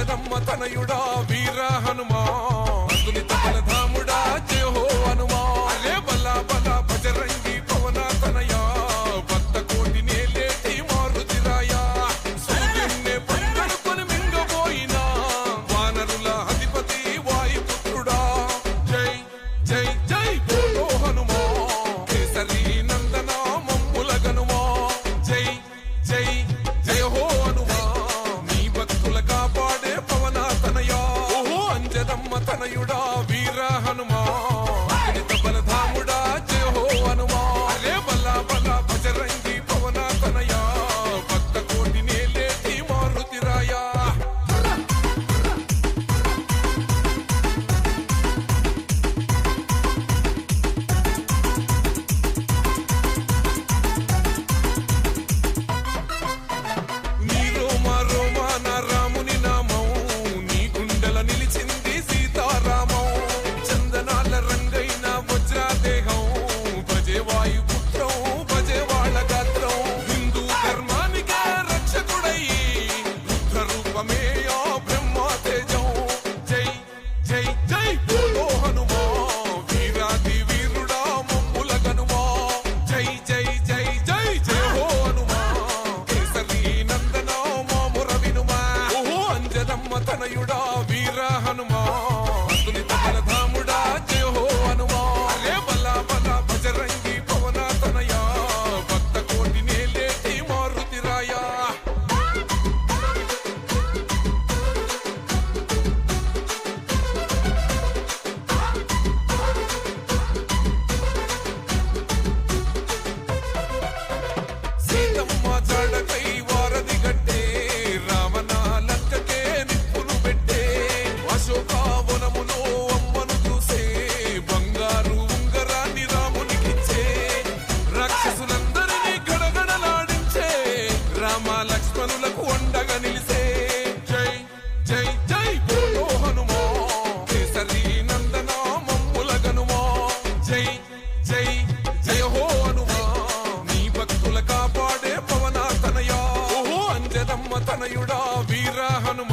జగమ్మ తనయుడా? మా లక్ష్మణులకు అండగా నిలిసే. జై జై జై బోలో హనుమా. కేసరి నందన మమ్ముల గనుమా. జై జై జయ హో హనుమా. నీ భక్తుల కాపాడే పవన తనయా. ఓహో అంజనమ్మ తనయుడా వీర హనుమ.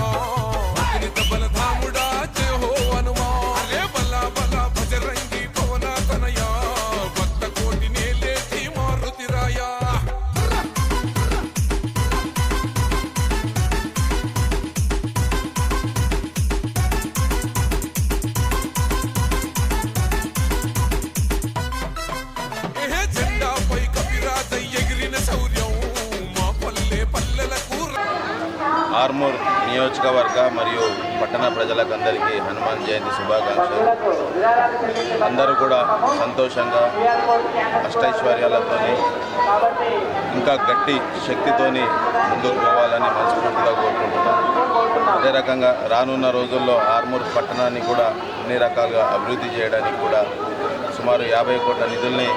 ఆర్మూర్ నియోజకవర్గ మరియు పట్టణ ప్రజలకందరికీ హనుమాన్ జయంతి శుభాకాంక్షలు. అందరూ కూడా సంతోషంగా అష్టైశ్వర్యాలతోని ఇంకా గట్టి శక్తితోని ముందుకు పోవాలని మనస్ఫూర్తిగా కోరుకుంటున్నాం. అదే రకంగా రానున్న రోజుల్లో ఆర్మూర్ పట్టణాన్ని కూడా అన్ని రకాలుగా అభివృద్ధి చేయడానికి కూడా సుమారు యాభై కోట్ల నిధుల్ని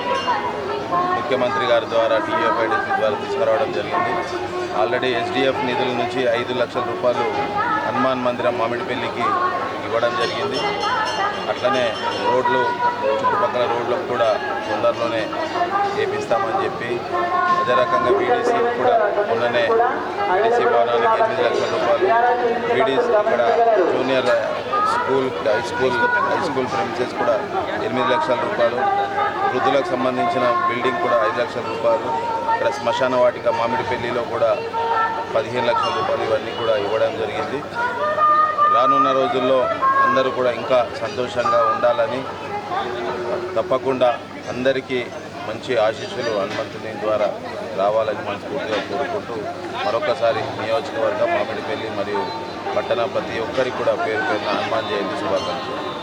ముఖ్యమంత్రి గారి ద్వారా టీఎఫ్ఐడిసి ద్వారా తీసుకురావడం జరిగింది. ఆల్రెడీ ఎస్డిఎఫ్ నిధుల నుంచి ఐదు లక్షల రూపాయలు హనుమాన్ మందిరం మామిడిపల్లికి ఇవ్వడం జరిగింది. అట్లనే రోడ్లు చుట్టుపక్కల రోడ్లకు కూడా తొందరలోనే చేపిస్తామని చెప్పి అదే రకంగా వీడీసీ కూడా మొన్ననే వీడీసీ భవనానికి ఎనిమిది లక్షల రూపాయలు వీడీసీ ఇక్కడ junior school high school high school premises కూడా ఎనిమిది లక్షల రూపాయలు. వృద్ధులకు సంబంధించిన బిల్డింగ్ కూడా ఐదు లక్షల రూపాయలు. ఇక్కడ శ్మశాన వాటిక మామిడిపల్లిలో కూడా పదిహేను లక్షల రూపాయలు ఇవన్నీ కూడా ఇవ్వడం జరిగింది. రానున్న రోజుల్లో అందరూ కూడా ఇంకా సంతోషంగా ఉండాలని తప్పకుండా అందరికీ మంచి ఆశీస్సులు హనుమంతుని ద్వారా రావాలని మనస్ఫూర్తిగా కోరుకుంటూ మరొకసారి నియోజకవర్గం మామిడిపల్లి మరియు పట్టణ ప్రతి ఒక్కరికి కూడా పేరు పేరున హనుమాన్ జయంతి శుభాకాంక్షలు.